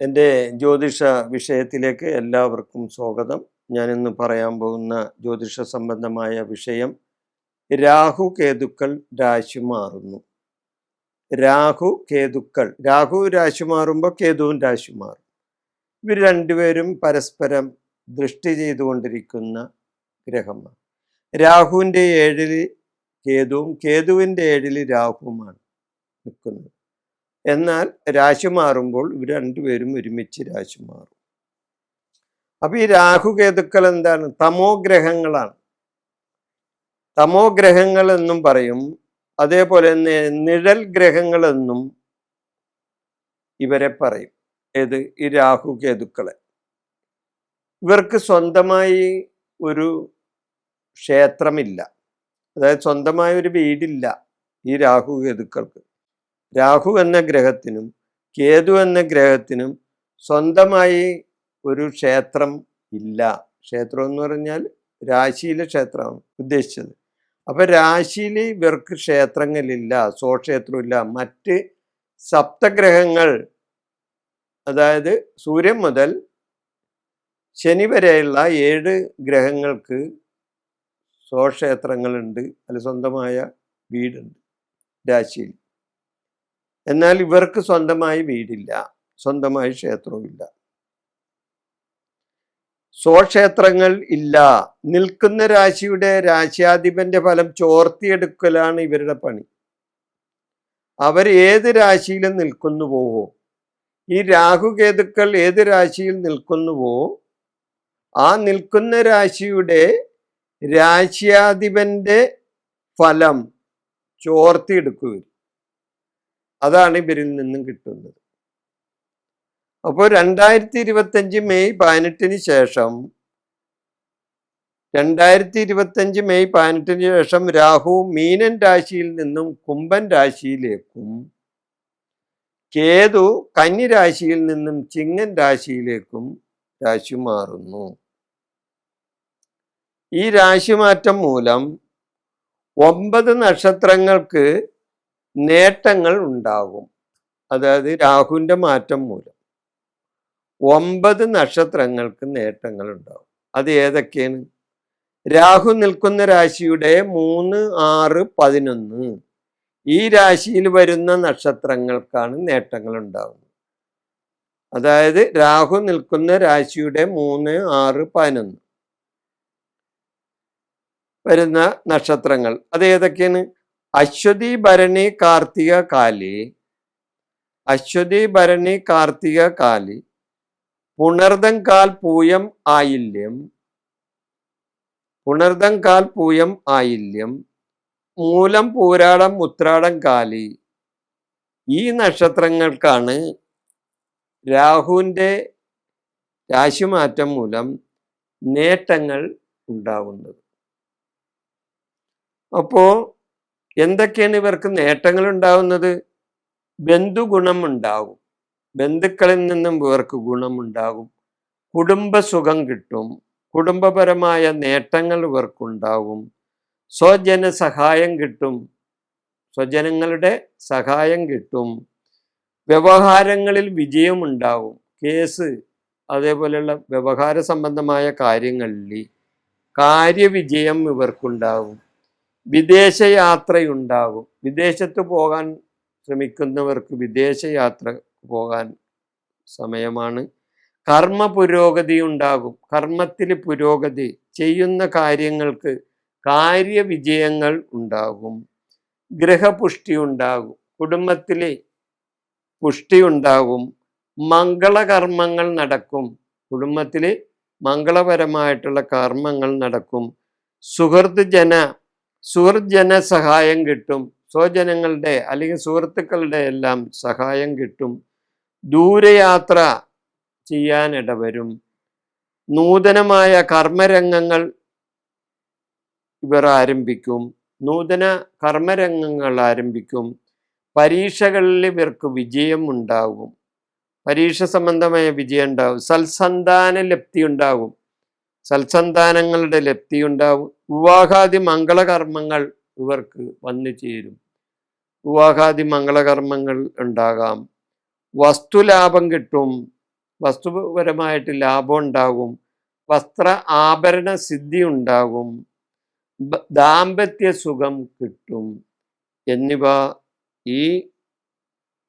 എന്റെ ജ്യോതിഷ വിഷയത്തിലേക്ക് എല്ലാവർക്കും സ്വാഗതം. ഞാനിന്ന് പറയാൻ പോകുന്ന ജ്യോതിഷ സംബന്ധമായ വിഷയം രാഹു കേതുക്കൾ രാശി മാറുന്നു. രാഹു കേതുക്കൾ രാഹു രാശി മാറുമ്പോൾ കേതുവും രാശി മാറും. ഇവർ രണ്ടുപേരും പരസ്പരം ദൃഷ്ടി ചെയ്തുകൊണ്ടിരിക്കുന്ന ഗ്രഹമാണ്. രാഹുവിന്റെ ഏഴിൽ കേതുവും കേതുവിന്റെ ഏഴിൽ രാഹുവുമാണ് നിൽക്കുന്നത്. എന്നാൽ രാശി മാറുമ്പോൾ ഇവർ രണ്ടുപേരും ഒരുമിച്ച് രാശി മാറും. അപ്പൊ ഈ രാഹുകേതുക്കൾ എന്താണ്? തമോ ഗ്രഹങ്ങളാണ്. തമോ ഗ്രഹങ്ങൾ എന്നും പറയും. അതേപോലെ തന്നെ നിഴൽ ഗ്രഹങ്ങൾ എന്നും ഇവരെ പറയും. ഏത്? ഈ രാഹുകേതുക്കളെ ഇവർക്ക് സ്വന്തമായി ഒരു ക്ഷേത്രമില്ല. അതായത് സ്വന്തമായ ഒരു വീടില്ല ഈ രാഹുകേതുക്കൾക്ക് രാഹു എന്ന ഗ്രഹത്തിനും കേതു എന്ന ഗ്രഹത്തിനും സ്വന്തമായി ഒരു ക്ഷേത്രം ഇല്ല. ക്ഷേത്രം എന്ന് പറഞ്ഞാൽ രാശിയിലെ ക്ഷേത്രമാണ് ഉദ്ദേശിച്ചത്. അപ്പൊ രാശിയിൽ ഇവർക്ക് ക്ഷേത്രങ്ങളില്ല സ്വക്ഷേത്രമില്ല. മറ്റ് സപ്തഗ്രഹങ്ങൾ അതായത് സൂര്യൻ മുതൽ ശനി വരെയുള്ള ഏഴ് ഗ്രഹങ്ങൾക്ക് സ്വക്ഷേത്രങ്ങളുണ്ട് അല്ല സ്വന്തമായ വീടുണ്ട് രാശിയിൽ. എന്നാൽ ഇവർക്ക് സ്വന്തമായി വീടില്ല സ്വന്തമായി ക്ഷേത്രവുമില്ല. സ്വക്ഷേത്രങ്ങൾ ഇല്ല. നിൽക്കുന്ന രാശിയുടെ രാശ്യാധിപന്റെ ഫലം ചോർത്തിയെടുക്കലാണ് ഇവരുടെ പണി. അവർ ഏത് രാശിയിലും നിൽക്കുന്നു പോവോ ഈ രാഹുകേതുക്കൾ ഏത് രാശിയിൽ നിൽക്കുന്നുവോ ആ നിൽക്കുന്ന രാശിയുടെ രാശ്യാധിപന്റെ ഫലം ചോർത്തിയെടുക്കുക അതാണ് ഇവരിൽ നിന്നും കിട്ടുന്നത്. അപ്പോൾ രണ്ടായിരത്തി ഇരുപത്തഞ്ച് മെയ് പതിനെട്ടിന് ശേഷം രണ്ടായിരത്തി ഇരുപത്തഞ്ച് മെയ് പതിനെട്ടിന് ശേഷം രാഹു മീനൻ രാശിയിൽ നിന്നും കുംഭൻ രാശിയിലേക്കും കേതു കന്നി രാശിയിൽ നിന്നും ചിങ്ങൻ രാശിയിലേക്കും രാശി മാറുന്നു. ഈ രാശിമാറ്റം മൂലം ഒമ്പത് നക്ഷത്രങ്ങൾക്ക് നേട്ടങ്ങൾ ഉണ്ടാകും അതായത് രാഹുവിന്റെ മാറ്റം മൂലം. ഒമ്പത് നക്ഷത്രങ്ങൾക്ക് നേട്ടങ്ങൾ ഉണ്ടാകും അത് ഏതൊക്കെയാണ്? രാഹു നിൽക്കുന്ന രാശിയുടെ മൂന്ന് ആറ് പതിനൊന്ന്. ഈ രാശിയിൽ വരുന്ന നക്ഷത്രങ്ങൾക്കാണ് നേട്ടങ്ങൾ ഉണ്ടാകുന്നത് അതായത് രാഹു നിൽക്കുന്ന രാശിയുടെ മൂന്ന് ആറ് പതിനൊന്ന് വരുന്ന നക്ഷത്രങ്ങൾ. അത് ഏതൊക്കെയാണ്? അശ്വതി ഭരണി കാർത്തിക കാലി അശ്വതി ഭരണി കാർത്തിക കാലി പുണർദം കാൽ പൂയം ആയില്യം പുണർദം കാൽ പൂയം ആയില്യം മൂലം പൂരാടം ഉത്രാടം കാലി. ഈ നക്ഷത്രങ്ങൾക്കാണ് രാഹുവിന്റെ രാശിമാറ്റം മൂലം നേട്ടങ്ങൾ ഉണ്ടാകുന്നത് അപ്പോ എന്തൊക്കെയാണ് ഇവർക്ക് നേട്ടങ്ങൾ ഉണ്ടാവുന്നത് ബന്ധുഗുണം ഉണ്ടാകും ബന്ധുക്കളിൽ നിന്നും ഇവർക്ക് ഗുണമുണ്ടാകും. കുടുംബസുഖം കിട്ടും. കുടുംബപരമായ നേട്ടങ്ങൾ ഇവർക്കുണ്ടാകും. സ്വജന സഹായം കിട്ടും. സ്വജനങ്ങളുടെ സഹായം കിട്ടും. വ്യവഹാരങ്ങളിൽ വിജയമുണ്ടാകും കേസ് അതേപോലെയുള്ള വ്യവഹാര സംബന്ധമായ കാര്യങ്ങളിൽ കാര്യവിജയം ഇവർക്കുണ്ടാകും. വിദേശയാത്രയുണ്ടാകും വിദേശത്ത് പോകാൻ ശ്രമിക്കുന്നവർക്ക് വിദേശയാത്ര പോകാൻ സമയമാണ്. കർമ്മ പുരോഗതി ഉണ്ടാകും. കർമ്മത്തിൽ പുരോഗതി ചെയ്യുന്ന കാര്യങ്ങൾക്ക് കാര്യവിജയങ്ങൾ ഉണ്ടാകും. ഗ്രഹപുഷ്ടി ഉണ്ടാകും. കുടുംബത്തിലെ പുഷ്ടി ഉണ്ടാകും. മംഗളകർമ്മങ്ങൾ നടക്കും. കുടുംബത്തിൽ മംഗളപരമായിട്ടുള്ള കർമ്മങ്ങൾ നടക്കും. സുഹൃത്ത് ജന സുഹൃത്ത് ജന സഹായം കിട്ടും. സ്വജനങ്ങളുടെ അല്ലെങ്കിൽ സുഹൃത്തുക്കളുടെ എല്ലാം സഹായം കിട്ടും. ദൂരയാത്ര ചെയ്യാൻ ഇടവരും. നൂതനമായ കർമ്മരംഗങ്ങൾ ഇവർ ആരംഭിക്കും. നൂതന കർമ്മരംഗങ്ങൾ ആരംഭിക്കും. പരീക്ഷകളിൽ ഇവർക്ക് വിജയം ഉണ്ടാകും പരീക്ഷ സംബന്ധമായ വിജയം ഉണ്ടാകും സൽസന്താന ലപ്തി ഉണ്ടാകും സൽസന്താനങ്ങളുടെ ഉണ്ടാകും വിവാഹാദി മംഗളകർമ്മങ്ങൾ ഇവർക്ക് വന്നു ചേരും. വിവാഹാദി മംഗളകർമ്മങ്ങൾ ഉണ്ടാകാം. വസ്തുലാഭം കിട്ടും. വസ്തുപരമായിട്ട് ലാഭം ഉണ്ടാകും. വസ്ത്ര ആഭരണ സിദ്ധി ഉണ്ടാകും. ദാമ്പത്യ സുഖം കിട്ടും. എന്നിവ ഈ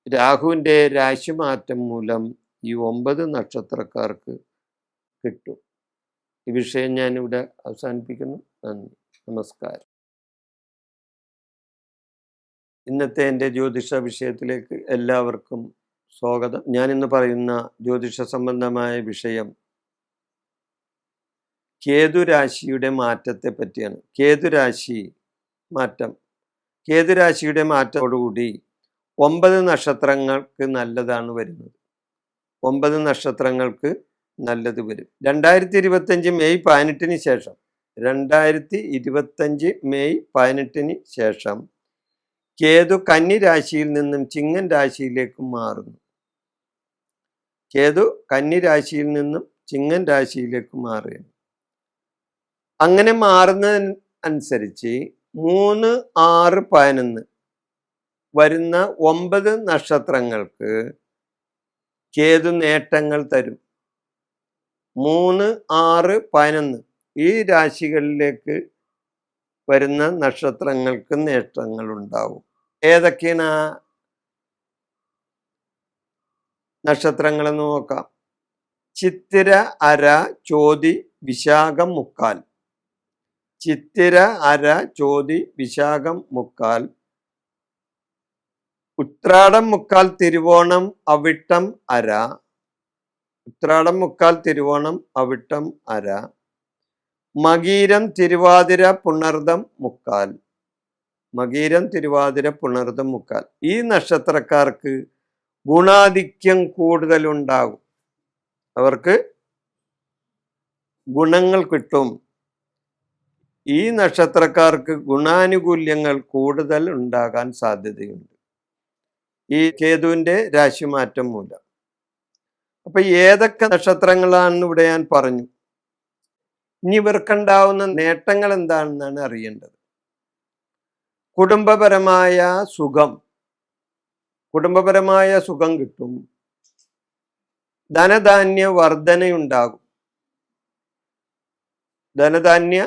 രാഹുവിന്റെ രാശിമാറ്റം മൂലം ഈ ഒമ്പത് നക്ഷത്രക്കാർക്ക് കിട്ടും. ഈ വിഷയം ഞാൻ ഇവിടെ അവസാനിപ്പിക്കുന്നു. നന്ദി. നമസ്കാരം. ഇന്നത്തെ എന്റെ ജ്യോതിഷ വിഷയത്തിലേക്ക് എല്ലാവർക്കും സ്വാഗതം. ഞാനിന്ന് പറയുന്ന ജ്യോതിഷ സംബന്ധമായ വിഷയം കേതുരാശിയുടെ മാറ്റത്തെ പറ്റിയാണ്. കേതുരാശി മാറ്റം. കേതുരാശിയുടെ മാറ്റത്തോടുകൂടി ഒമ്പത് നക്ഷത്രങ്ങൾക്ക് നല്ലതാണ് വരുന്നത്. ഒമ്പത് നക്ഷത്രങ്ങൾക്ക് നല്ലത് വരും. രണ്ടായിരത്തി ഇരുപത്തഞ്ച് മെയ് പതിനെട്ടിന് ശേഷം. രണ്ടായിരത്തി ഇരുപത്തഞ്ച് മെയ് പതിനെട്ടിന് ശേഷം കേതു കന്നി രാശിയിൽ നിന്നും ചിങ്ങൻ രാശിയിലേക്ക് മാറുന്നു. കേതു കന്നി രാശിയിൽ നിന്നും ചിങ്ങൻ രാശിയിലേക്ക് മാറുകയാണ്. അങ്ങനെ മാറുന്നതിന് അനുസരിച്ച് മൂന്ന് ആറ് പതിനൊന്ന് വരുന്ന ഒമ്പത് നക്ഷത്രങ്ങൾക്ക് കേതു നേട്ടങ്ങൾ തരും. മൂന്ന് ആറ് പതിനൊന്ന്. ഈ രാശികളിലേക്ക് വരുന്ന നക്ഷത്രങ്ങൾക്ക് നേട്ടങ്ങൾ ഉണ്ടാവും ഏതൊക്കെയാണ് ആ നക്ഷത്രങ്ങളെന്ന് നോക്കാം. ചിത്തിര അര ചോതി വിശാഖം മുക്കാൽ. ചിത്തിര അര ചോതി വിശാഖം മുക്കാൽ. ഉത്രാടം മുക്കാൽ തിരുവോണം അവിട്ടം അര. ഉത്രാടം മുക്കാൽ തിരുവോണം അവിട്ടം അര. മകീരം തിരുവാതിര പുണർദം മുക്കാൽ. മകീരം തിരുവാതിര പുണർദം മുക്കാൽ. ഈ നക്ഷത്രക്കാർക്ക് ഗുണാധിക്യം കൂടുതലുണ്ടാകും. അവർക്ക് ഗുണങ്ങൾ കിട്ടും. ഈ നക്ഷത്രക്കാർക്ക് ഗുണാനുകൂല്യങ്ങൾ കൂടുതൽ ഉണ്ടാകാൻ സാധ്യതയുണ്ട്. ഈ കേതുവിന്റെ രാശിമാറ്റം മൂലം. അപ്പൊ ഏതൊക്കെ നക്ഷത്രങ്ങളാണെന്ന് ഇവിടെ ഞാൻ പറഞ്ഞു. ഇനി ഇവർക്കുണ്ടാവുന്ന നേട്ടങ്ങൾ എന്താണെന്നാണ് അറിയേണ്ടത്. കുടുംബപരമായ സുഖം. കുടുംബപരമായ സുഖം കിട്ടും. ധനധാന്യ വർധനയുണ്ടാകും. ധനധാന്യ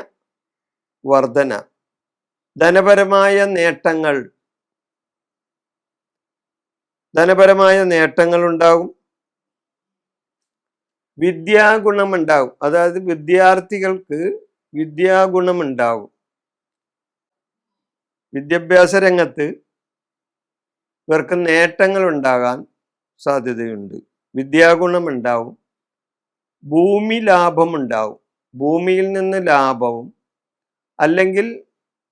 വർധന. ധനപരമായ നേട്ടങ്ങൾ. ധനപരമായ നേട്ടങ്ങൾ ഉണ്ടാകും വിദ്യാഗുണം ഉണ്ടാകും അതായത് വിദ്യാർത്ഥികൾക്ക് വിദ്യാഗുണമുണ്ടാകും വിദ്യാഭ്യാസ രംഗത്ത് ഇവർക്ക് നേട്ടങ്ങൾ ഉണ്ടാകാൻ സാധ്യതയുണ്ട്. വിദ്യാഗുണം ഉണ്ടാവും ഭൂമി ലാഭം ഉണ്ടാവും ഭൂമിയിൽ നിന്ന് ലാഭവും. അല്ലെങ്കിൽ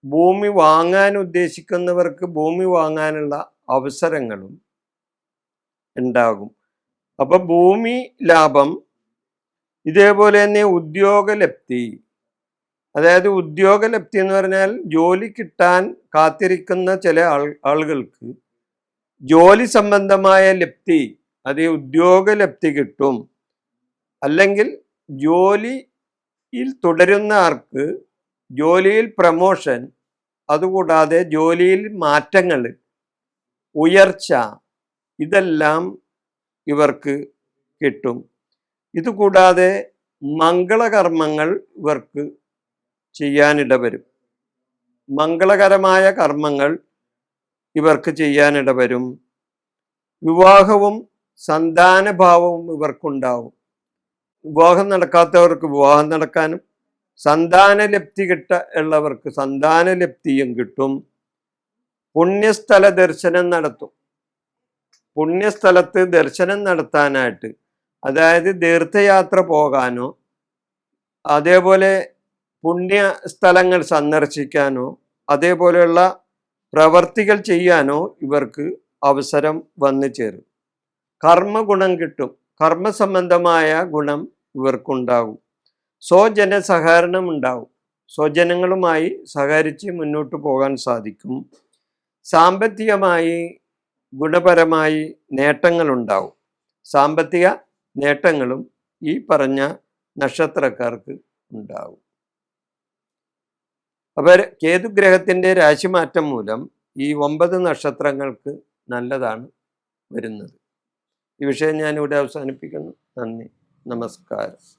ഭൂമി വാങ്ങാൻ ഉദ്ദേശിക്കുന്നവർക്ക് ഭൂമി വാങ്ങാനുള്ള അവസരങ്ങളും ഉണ്ടാകും. അപ്പൊ ഭൂമി ലാഭം ഇതേപോലെ തന്നെ ഉദ്യോഗലബ്ധി. അതായത് ഉദ്യോഗലപ്തി എന്ന് പറഞ്ഞാൽ ജോലി കിട്ടാൻ കാത്തിരിക്കുന്ന ചില ആളുകൾക്ക് ജോലി സംബന്ധമായ ലബ്ധി അത് ഉദ്യോഗലപ്തി കിട്ടും. അല്ലെങ്കിൽ ജോലിയിൽ തുടരുന്ന ആർക്ക് ജോലിയിൽ പ്രമോഷൻ അതുകൂടാതെ ജോലിയിൽ മാറ്റങ്ങൾ ഉയർച്ച ഇതെല്ലാം ഇവർക്ക് കിട്ടും. ഇതുകൂടാതെ മംഗളകർമ്മങ്ങൾ ഇവർക്ക് ചെയ്യാനിട വരും മംഗളകരമായ കർമ്മങ്ങൾ ഇവർക്ക് ചെയ്യാനിട വരും വിവാഹവും സന്താനഭാവവും ഇവർക്കുണ്ടാവും. വിവാഹം നടക്കാത്തവർക്ക് വിവാഹം നടക്കാനും സന്താനലപ്തി കിട്ട ഉള്ളവർക്ക് സന്താനലപ്തിയും കിട്ടും. പുണ്യസ്ഥല ദർശനം നടത്തും. പുണ്യസ്ഥലത്ത് ദർശനം നടത്താനായിട്ട് അതായത് തീർത്ഥയാത്ര പോകാനോ അതേപോലെ പുണ്യ സ്ഥലങ്ങൾ സന്ദർശിക്കാനോ അതേപോലെയുള്ള പ്രവർത്തികൾ ചെയ്യാനോ ഇവർക്ക് അവസരം വന്നു ചേരും. കർമ്മഗുണം കിട്ടും. കർമ്മസംബന്ധമായ ഗുണം ഇവർക്കുണ്ടാകും. സ്വജന സഹകരണം ഉണ്ടാവും സ്വജനങ്ങളുമായി സഹകരിച്ച് മുന്നോട്ട് പോകാൻ സാധിക്കും. സാമ്പത്തികമായി ഗുണപരമായി നേട്ടങ്ങളുണ്ടാവും സാമ്പത്തിക നേട്ടങ്ങളും ഈ പറഞ്ഞ നക്ഷത്രക്കാർക്ക് ഉണ്ടാവും. അപ്പോൾ കേതുഗ്രഹത്തിന്റെ രാശിമാറ്റം മൂലം ഈ ഒമ്പത് നക്ഷത്രങ്ങൾക്ക് നല്ലതാണ് വരുന്നത്. ഈ വിഷയം ഞാനിവിടെ അവസാനിപ്പിക്കുന്നു. നന്ദി. നമസ്കാരം.